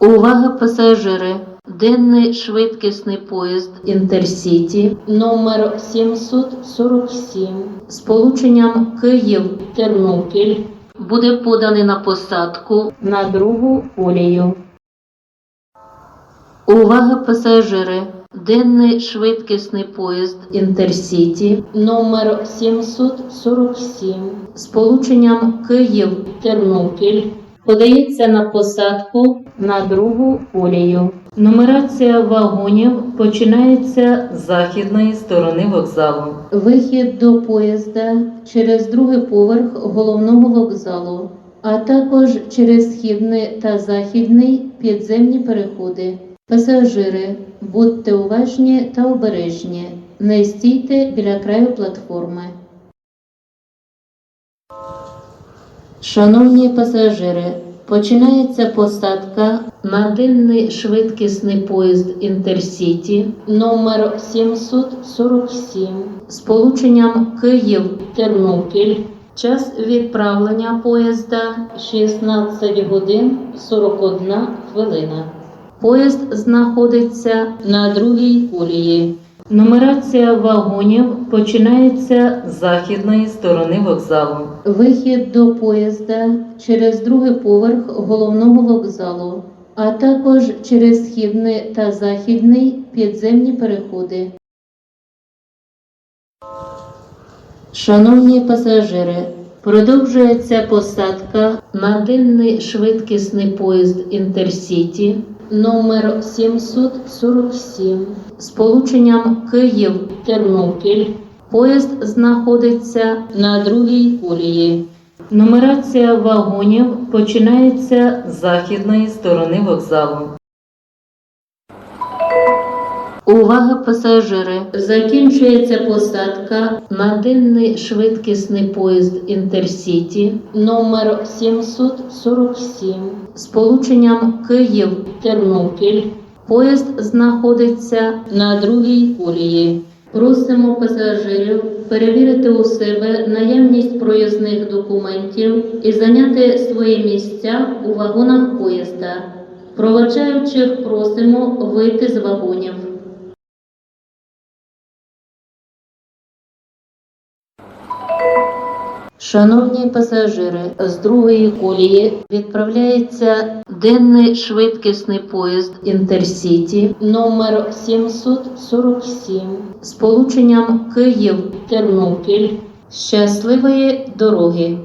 Увага пасажири! Денний швидкісний поїзд Інтерсіті номер 747 з полученням Київ-Тернопіль буде поданий на посадку на другу колію. Увага пасажири! Денний швидкісний поїзд Інтерсіті номер 747 з полученням Київ-Тернопіль подається на посадку на другу колію. Нумерація вагонів починається з західної сторони вокзалу. Вихід до поїзда через другий поверх головного вокзалу, а також через східний та західний підземні переходи. Пасажири, будьте уважні та обережні. Не стійте біля краю платформи. Шановні пасажири, починається посадка на денний швидкісний поїзд Інтерсіті номер 747 з полученням Київ-Тернопіль. Час відправлення поїзда 16 годин 41 хвилина. Поїзд знаходиться на другій колії. Нумерація вагонів починається з західної сторони вокзалу. Вихід до поїзда через другий поверх головного вокзалу, а також через східний та західний підземні переходи. Шановні пасажири, продовжується посадка на денний швидкісний поїзд Інтерсіті номер 747 з полученням Київ-Тернопіль. Поїзд знаходиться на другій колії. Нумерація вагонів починається з західної сторони вокзалу. Увага пасажири! Закінчується посадка на денний швидкісний поїзд Інтерсіті номер 747 з полученням Київ-Тернопіль. Поїзд знаходиться на другій колії. Просимо пасажирів перевірити у себе наявність проїзних документів і зайняти свої місця у вагонах поїзда. Проводжаючих просимо вийти з вагонів. Шановні пасажири, з другої колії відправляється денний швидкісний поїзд Інтерсіті номер 747 з полученням Київ-Тернопіль. Щасливої дороги!